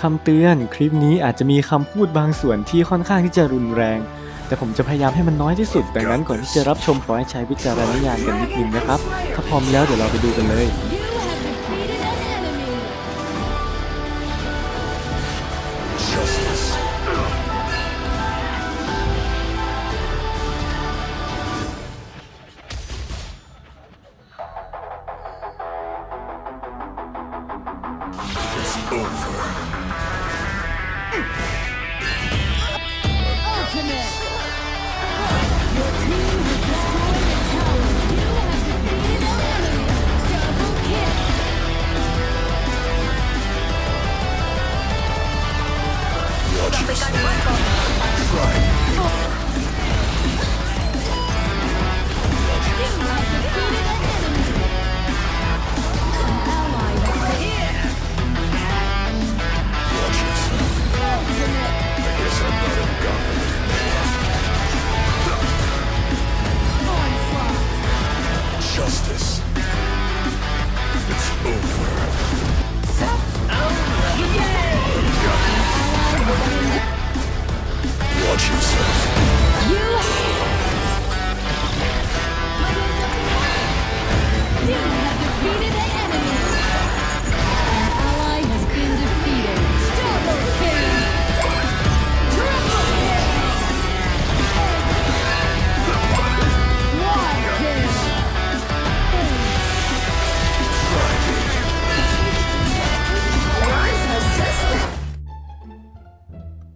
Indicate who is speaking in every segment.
Speaker 1: คำเตือนคลิปนี้อาจจะมีคำพูดบางส่วนที่ค่อนข้างที่จะรุนแรง แต่ผมจะพยายามให้มันน้อยที่สุด ดังนั้นก่อนที่จะรับชมขอให้ใช้วิจารณญาณกันนิดนึงนะครับ ถ้าพร้อมแล้วเดี๋ยวเราไปดูกันเลย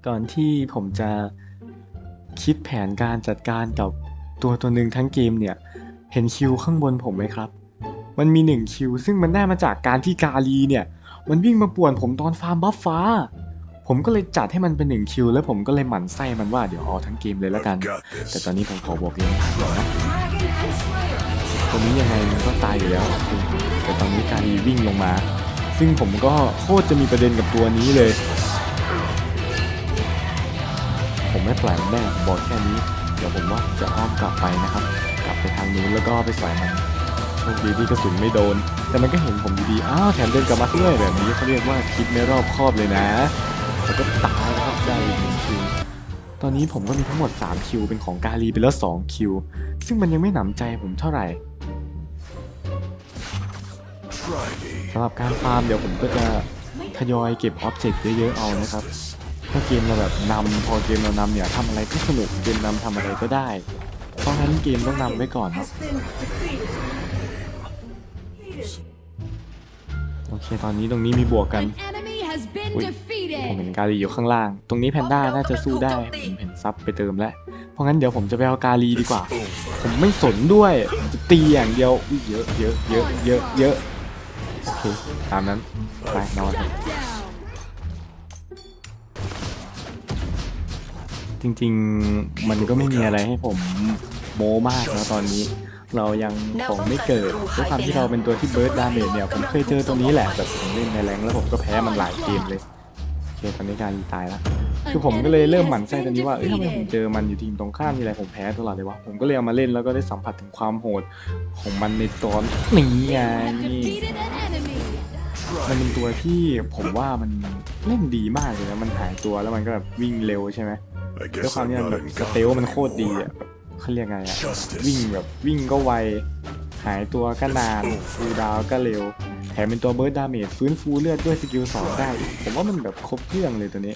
Speaker 1: ก่อนที่ผมจะคิดแผนการจัดการกับตัวตัวหนึ่งทั้งเกมเนี่ย เห็นคิวข้างบนผมไหมครับ มันมีหนึ่งคิว ซึ่งมันได้มาจากการที่กาลีเนี่ย มันวิ่งมาป่วนผมตอนฟาร์มบัฟฟ้า ผมก็เลยจัดให้มันเป็นหนึ่งคิว แล้วผมก็เลยหมั่นไส้มันว่าเดี๋ยวเอาทั้งเกมเลยแล้วกัน แต่ตอนนี้ผมขอบอกเลยนะตัวนี้ยังไงมันก็ตายอยู่แล้ว แต่ตอนนี้การีวิ่งลงมา ซึ่งผมก็โคตรจะมีประเด็นกับตัวนี้เลย ผมไม่แปล่อยมันแน่ผมบอกแค่นี้ เดี๋ยวผมว่าจะอ้อมกลับไปนะครับ กลับไปทางนู้นแล้วก็ไปใส่มันโชคดีที่กระสุนไม่โดน แต่มันก็เห็นผมดีๆอ้าวแถมเดินกลับมาด้วยแบบนี้เขาเรียกว่าคิดไม่รอบคอบเลยนะแล้วก็ตายครับได้อีกหนึ่งคิวตอนนี้ผมก็มีทั้งหมด 3 คิว เป็นของกาลีไปแล้ว 2 คิว ซึ่งมันยังไม่หนำใจผมเท่าไหร่สำหรับการฟาร์มเดี๋ยวผมก็จะทยอยเก็บออบเจกต์เยอะๆเอานะครับ ถ้าเกมเราแบบนำพอเกมเรานำเนี่ยทำอะไรก็สนุกเกมนำทำอะไรก็ได้ เพราะงั้นเกมต้องนำไว้ก่อนครับโอเคตอนนี้ตรงนี้มีบวกกันผมเห็นกาลีอยู่ข้างล่าง ตรงนี้แพนด้าน่าจะสู้ได้ผมเห็นซับไปเติมแล้ว เพราะงั้นเดี๋ยวผมจะไปเอากาลีดีกว่า ผมไม่สนด้วยผมจะตีอย่างเดียวเยอะเยอะเยอะเยอะเยอะโอเคตามนั้นไปนอน จริงๆ มันก็ไม่มีอะไรให้ผมโม้มากแล้วตอนนี้ เรายังของไม่เกิดด้วยความที่เราเป็นตัวที่เบิร์ดดาเมจเนี่ย ผมเคยเจอตัวนี้แหละแบบผมเล่นในแรงแล้วผมก็แพ้มันหลายเกมเลยโอเคตอนนี้การตายล้วคือผมก็เลยเริ่มหมั่นไส้ตัวนี้ว่าเอ้ยทำไมผมเจอมันอยู่ทีมตรงข้ามทีไรผมแพ้ตลอดเลยวะผมก็เลยเอามาเล่นแล้วก็ได้สัมผัสถึงความโหดของมันในตอนนี้ไงมันเป็นตัวที่ผมว่ามันเล่นดีมากเลยนะมันหายตัวแล้วมันก็แบบวิ่งเร็วใช่ไหม ด้วย
Speaker 2: guess
Speaker 1: ความ
Speaker 2: I'm
Speaker 1: ที่มัน
Speaker 2: not
Speaker 1: แบบ
Speaker 2: in
Speaker 1: สเตลมันโคตรดีอะแบบเขาเรียกไงอะ
Speaker 2: Justice.
Speaker 1: วิ่งแบบวิ่งก็ไว หายตัวก็นานฟูลดาวน์ก็เร็ว แถมเป็นตัวเบิร์ดดาเมจฟื้นฟูเลือดด้วยสกิลสองได้อีกผมว่ามันแบบครบเครื่องเลยตัวนี้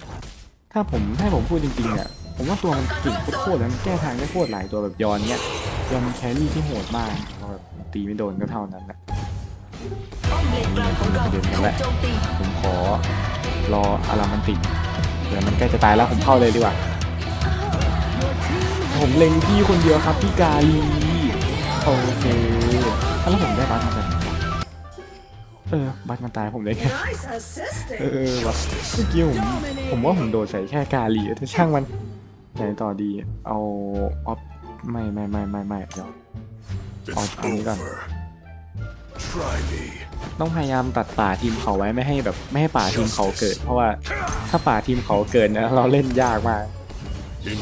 Speaker 1: ถ้าผมให้ผมพูดจริงๆเนี่ยผมว่าตัวมันเก่งโคตรๆแล้วมันแก้ทางได้โคตรหลายตัวแบบยอนเนี้ยยอนมันแครี่ที่โหดมากพอแบบตีไม่โดนก็เท่านั้นนะเดินกันแล้วผมขอรออารามันติเดี๋ยวมันใกล้จะตายแล้วผมเข้าเลยดีกว่า ผมเล็งพี่คนเดียวครับพี่กาลีโอเคอะแล้วผมได้บัตรมาจากไหนวะเออบัตรมันตายผมได้แค่เออวะเมื่อกี้ผมผมว่าผมโดดใส่แค่กาลีแต่ช่างมันไหนต่อดีเอาออฟไม่ไม่ไม่ไม่ไม่เดี๋ยว
Speaker 2: It's
Speaker 1: I'll- I'll need that.
Speaker 2: over. Try me.
Speaker 1: ต้องพยายามตัดป่าทีมเขาไว้ไม่ให้แบบไม่ให้ป่าทีมเขาเกิด เพราะว่าถ้าป่าทีมเขาเกิดนี่ยเราเล่นยากมาก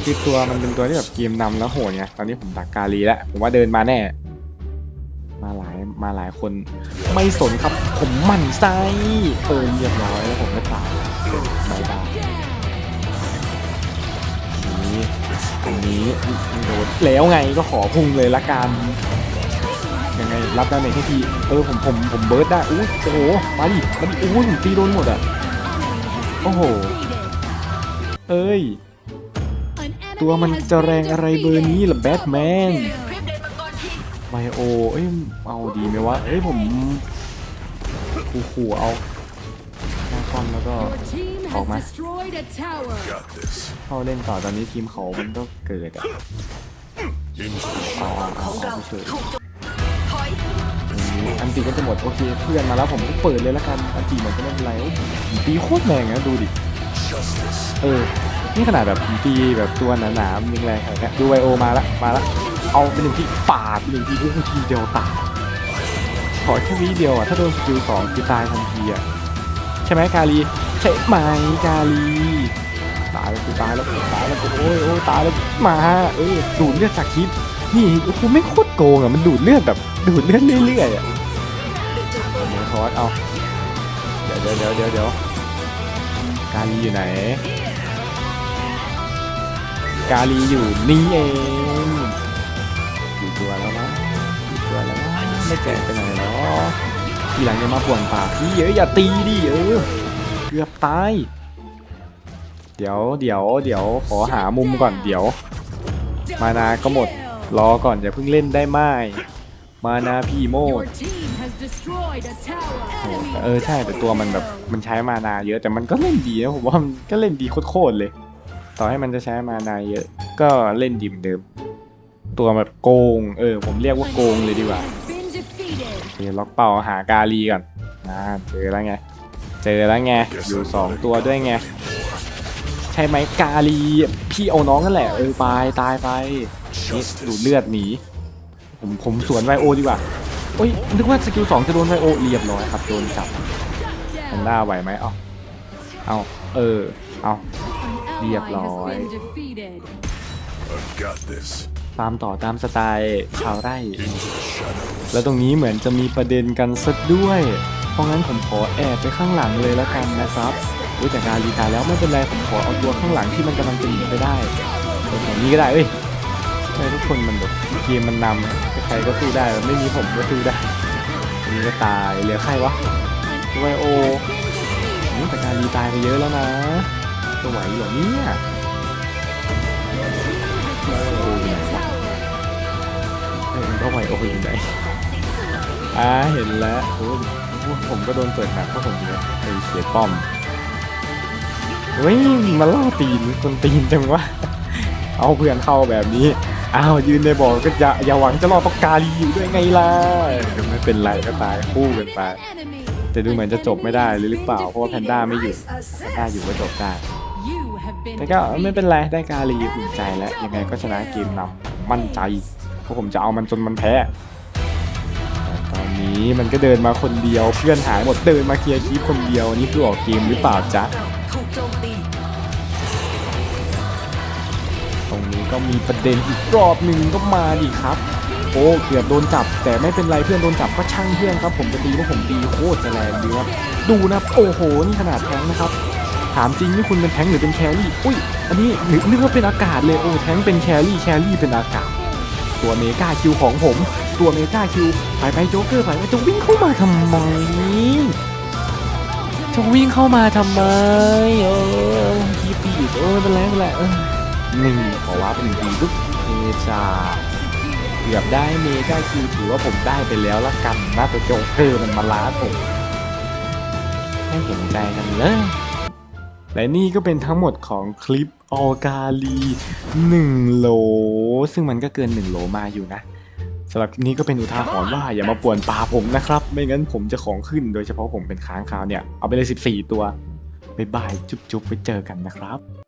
Speaker 1: คือตัวมันเป็นตัวที่แบบเกมนำแล้วโหดไงตอนนี้ผมดักกาลีแล้วผมว่าเดินมาแน่ มาหลายมาหลายคน ไม่สนครับผมมั่นไส้เติมเรียบร้อยแล้วผมก็ตายบายบายนี้ตรงนี้โดนแล้วไงก็ขอพุ่งเลยละกันยังไงรับดาเมจให้ทีเออผมผมผมเบิร์ดได้อู้โอ้โหมาดิมาดิอู้ผมตีโดนหมดอะโอ้โหเอ้ย ตัวมันจะแรงอะไรเบอร์นี้ล่ะแบทแมน
Speaker 3: คลิปเดนมังกรที
Speaker 1: ไบโอเอ้ยเอาดีไหมวะเอ้ยผมขู่ๆเอาหน้าคอมแล้วก็
Speaker 4: Your team has
Speaker 1: Oh, man.
Speaker 4: destroyed a tower.
Speaker 2: Got this.
Speaker 1: เข้าเล่นต่อตอนนี้ทีมเขามันก็เกิดอะเอาเอาเอาเฉย
Speaker 3: อั
Speaker 1: นตีก็จะหมดโอเคเพื่อนมาแล้วผมก็เปิดเลยละกันอันตีมันก็ไม่เป็นไรโอ้ยผมตีโคตรแรงนะดูดิเออ นี่ขนาดแบบผมตีแบบตัวหนาๆมันยังแรงขนาดเนี้ยดูไวโอมาละมาละเอาไปหนึ่งทีปาดไปหนึ่งทีโอ้โหทีเดียวตายขอแค่วิเดียวอะถ้าโดนสกิลสองคือตายทันทีอะใช่ไหมกาลีใช่ไหมกาลีตายแล้วกูตายแล้วตายแล้วกูโอ้ยโอ้ยตายแล้วมาเออดูดเลือดจากคลิปนี่โอ้โหไม่โคตรโกงอะมันดูดเลือดแบบดูดเลือดเรื่อยๆอะ
Speaker 3: เดือดจุด
Speaker 1: โอ้โหทอสเอาเดี๋ยวเดี๋ยวเดี๋ยวเดี๋ยวเดี๋ยวกาลีอยู่ไหน กาลีอยู่นี่เองอยู่ตัวแล้วนะอยู่ตัวแล้วนะไม่แก่ไปไหนหรอทีหลังจะมาป่วนปากพี่เอ้ยอย่าตีดิเออเกือบตาย เดี๋ยวเดี๋ยวเดี๋ยวขอหามุมก่อนเดี๋ยว มานาก็หมดรอก่อนอย่าเพิ่งเล่นได้ไหมมานาพี่โมด
Speaker 4: Your team has destroyed a tower.
Speaker 1: เออใช่แต่ตัวมันแบบมันใช้มานาเยอะแต่มันก็เล่นดีนะผมว่ามันก็เล่นดีโคตรๆเลย ต่อให้มันจะใช้มานาเยอะ ก็เล่นดีเหมือนเดิม ตัวแบบโกง เออ ผมเรียกว่าโกงเลยดีกว่า
Speaker 4: Has been defeated.
Speaker 1: โอเล็อกเป่าหากาลีก่อนอ่าเจอแล้วไง เจอแล้วไง อยู่สองตัวด้วยไง ใช่ไหมกาลี พี่เอาน้องนั่นแหละ เออไปตายไปนี่ดูดเลือดหนี ผมผมสวนไวโอดีกว่าโอ้ยนึกว่าสกิลสองจะโดนไวโอเรียบร้อยครับโดนจับแพนด้าไหวไหมเอาเอาเออ เอา
Speaker 4: An ally has
Speaker 1: Diablo.
Speaker 4: been defeated.
Speaker 2: I've got this.
Speaker 1: ตามต่อตามสไตล์ชาวไร่
Speaker 2: Into the shadows.
Speaker 1: แล้วตรงนี้เหมือนจะมีประเด็นกันสักด้วย เพราะงั้นผมขอแอบไปข้างหลังเลยแล้วกันนะครับอุ้ยแต่การรีตายแล้วไม่เป็นไรผมขอเอาตัวข้างหลังที่มันกำลังจะหนีไปได้เอาแบบนี้ก็ได้เอ้ยทำไมทุกคนมันแบบเกมมันนำใครๆก็สู้ได้ไม่มีผมก็สู้ได้อันนี้ก็ตายเหลือใครวะ
Speaker 4: An
Speaker 1: ไวโอ
Speaker 4: enemy has been defeated.
Speaker 1: นี่แต่การรีตายไปเยอะแล้วนะ จะไหวเหรอเนี่ย
Speaker 4: Destroyed a tower.
Speaker 1: เออมันก็ไหวโอ้ยไหนอ่าเห็นแล้วโอ้ยผมก็โดนเปิดหนักเพราะผมเนี่ยไปเสียป้อมเฮ้ยมาล่อตีนคนตีนจังวะเอาเพื่อนเข้าแบบนี้อ้าวยืนในบ่อก็อย่าอย่าหวังจะรอดต้องกาลีอยู่ด้วยไงล่ะไม่เป็นไรก็ตายคู่กันไปแต่ดูเหมือนจะจบไม่ได้เลยหรือเปล่าเพราะว่าแพนด้าไม่อยู่แพนด้าอยู่ก็จบได้ แต่ก็ไม่
Speaker 4: defeated.
Speaker 1: เป็นไรได้กาลีอุ่นใจแล้ว ยังไงก็ชนะเกมนำมั่นใจเพราะผมจะเอามันจนมันแพ้แต่ตอนนี้มันก็เดินมาคนเดียวเพื่อนหายหมดเดินมาเคลียร์คีปคนเดียวนี่คือออกเกมหรือเปล่าจ๊ะ
Speaker 3: ถูกโจมตี
Speaker 1: ตรงนี้ก็มีประเด็นอีกรอบหนึ่งก็มาดิครับโอ้เกือบโดนจับ แต่ไม่เป็นไรเพื่อนโดนจับก็ช่างเพื่อนครับ ผมจะตีว่าผมตีโคตรจะแรงดีครับดูนะครับโอ้โหนี่ขนาดแทงค์นะครับ ถามจริงนี่คุณเป็นแทงหรือเป็นแครี่ อุ้ย อันนี้นึกนึกว่าเป็นอากาศเลย โอ้แทงเป็นแครี่ แครี่เป็นอากาศ ตัวเมกาคิวของผม ตัวเมกาคิวไปไปโจ๊กเกอร์ไปไปจะวิ่งเข้ามาทำไมจะวิ่งเข้ามาทำไมเออคีปีดเออเป็นไรเป็นไรเออนี่ขอว่าเป็นหนึ่งทีปุ๊บเอจาเกือบได้เมกาคิวถือว่าผมได้ไปแล้วละกันนะแต่โจ๊กเกอร์มันมาล้าผมให้เห็นใจกันเลย และนี่ก็เป็นทั้งหมดของคลิปออกาลี1โหล ซึ่งมันก็เกิน 1 โหลมาอยู่นะสำหรับนี้ก็เป็นอุทาหรณ์ว่าอย่ามาป่วนปลาผมนะครับ ไม่งั้นผมจะของขึ้นโดยเฉพาะผมเป็นค้างคาวเนี่ย เอาไปเลย 14 ตัว บ๊ายบาย จุ๊บๆไปเจอกันนะครับ